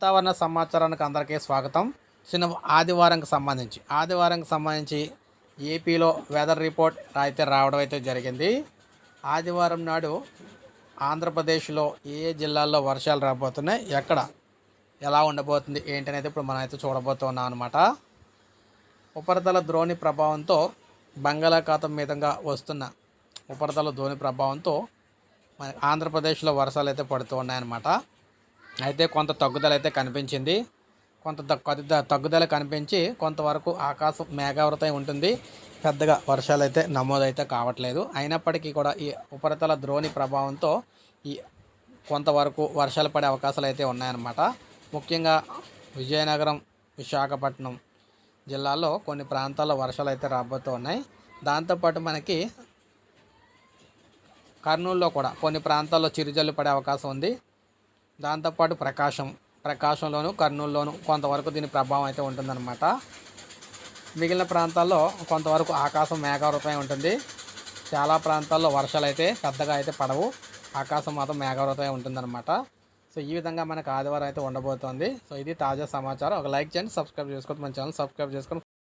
వాతావరణ సమాచారానికి అందరికీ స్వాగతం. చిన్న ఆదివారంకి సంబంధించి ఆదివారంకి సంబంధించి ఏపీలో వెదర్ రిపోర్ట్ అయితే రావడం అయితే జరిగింది. ఆదివారం నాడు ఆంధ్రప్రదేశ్లో ఏ ఏ జిల్లాల్లో వర్షాలు రాబోతున్నాయి ఎక్కడ ఎలా ఉండబోతుంది ఏంటనేది ఇప్పుడు మనం అయితే చూడబోతున్నాం అనమాట ఉపరితల ద్రోణి ప్రభావంతో బంగాళాఖాతం మీదంగా వస్తున్న ఉపరితల ధోని ప్రభావంతో మన ఆంధ్రప్రదేశ్లో వర్షాలు అయితే పడుతూ ఉన్నాయన్నమాట. అయితే కొంత తగ్గుదల అయితే కనిపించింది. కొంత కొద్ది తగ్గుదల కనిపించి కొంతవరకు ఆకాశం మేఘావృతం ఉంటుంది. పెద్దగా వర్షాలు అయితే నమోదైతే కావట్లేదు. అయినప్పటికీ కూడా ఈ ఉపరితల ద్రోణి ప్రభావంతో ఈ కొంతవరకు వర్షాలు పడే అవకాశాలు అయితే ఉన్నాయన్నమాట. ముఖ్యంగా విజయనగరం విశాఖపట్నం జిల్లాలో కొన్ని ప్రాంతాల్లో వర్షాలు అయితే రాబోతూ ఉన్నాయి. దాంతోపాటు మనకి కర్నూలులో కూడా కొన్ని ప్రాంతాల్లో చిరుజల్లు పడే అవకాశం ఉంది. దాంతోపాటు ప్రకాశం. ప్రకాశంలోను కర్నూలులోను కొంతవరకు దీని ప్రభావం అయితే ఉంటుందన్నమాట. మిగిలిన ప్రాంతాల్లో కొంతవరకు ఆకాశం మేఘావృతమై ఉంటుంది. చాలా ప్రాంతాల్లో వర్షాలు అయితే పెద్దగా అయితే పడవు. ఆకాశం మాత్రం మేఘావృతమై ఉంటుందన్నమాట. సో ఈ విధంగా మనకు ఆదివారం అయితే ఉండబోతోంది. సో ఇది తాజా సమాచారం. ఒక లైక్ చేయండి సబ్స్క్రైబ్ చేసుకోండి మన ఛానల్ సబ్స్క్రైబ్ చేసుకొని